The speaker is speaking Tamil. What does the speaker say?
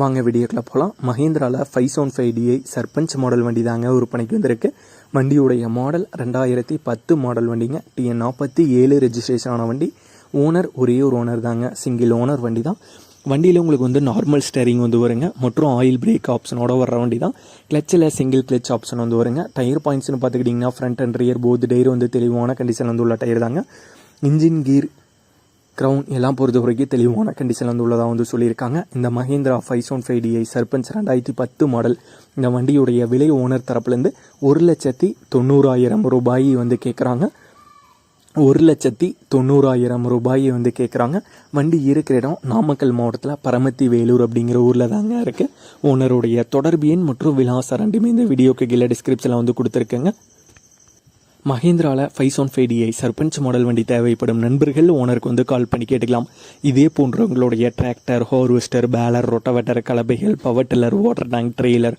வாங்க வீடியோக்கில் போகலாம் மஹேந்திராவில் five seven five DI Sarpanch model வண்டி தாங்க விற்பனைக்கு வந்திருக்கு. வண்டியுடைய மாடல் ரெண்டாயிரத்தி பத்து மாடல் வண்டிங்க. டிஎன் நாற்பத்தி ஏழு ரெஜிஸ்ட்ரேஷன் ஆன வண்டி. ஓனர் ஒரே ஒரு ஓனர் தாங்க. சிங்கிள் ஓனர் வண்டி தான் வண்டியில் உங்களுக்கு வந்து நார்மல் ஸ்டேரிங் வந்து வருங்க. மற்றும் ஆயில் பிரேக் ஆப்ஷனோட வர வண்டி தான் கிளச்சில் சிங்கிள் கிளச் ஆப்ஷன் வந்து வருங்க. டயர் பாயிண்ட்ஸ்னு பார்த்துக்கிட்டிங்கன்னா front and rear both tyre வந்து தெளிவான கண்டிஷன் வந்து உள்ள டயர் தாங்க. இன்ஜின் கீர் க்ரௌன் எல்லாம் பொறுத்த வரைக்கும் தெளிவான கண்டிஷன் வந்து உள்ளதாக வந்து சொல்லியிருக்காங்க. இந்த Mahindra five seven five DI Sarpanch ரெண்டாயிரத்தி பத்து மாடல் இந்த வண்டியுடைய விலை ஓனர் தரப்புலேருந்து ஒரு லட்சத்தி தொண்ணூறாயிரம் ரூபாய் வந்து கேட்குறாங்க ஒரு லட்சத்தி தொண்ணூறாயிரம் ரூபாயை வந்து கேட்குறாங்க வண்டி இருக்கிற இடம் நாமக்கல் மாவட்டத்தில் பரமத்தி வேலூர் அப்படிங்கிற ஊரில் தாங்க இருக்குது ஓனருடைய தொடர்பு எண் மற்றும் விலாசம் ரெண்டுமே இந்த வீடியோக்கு கீழே டிஸ்கிரிப்ஷனில் வந்து கொடுத்துருக்கேங்க. மஹேந்திராவில் five one five DI Sarpanch model வண்டி தேவைப்படும் நண்பர்கள் ஓனருக்கு வந்து கால் பண்ணி கேட்டுக்கலாம். இதே போன்ற உங்களுடைய tractor harvester baler rotavator கலபைகள் power tiller water tank trailer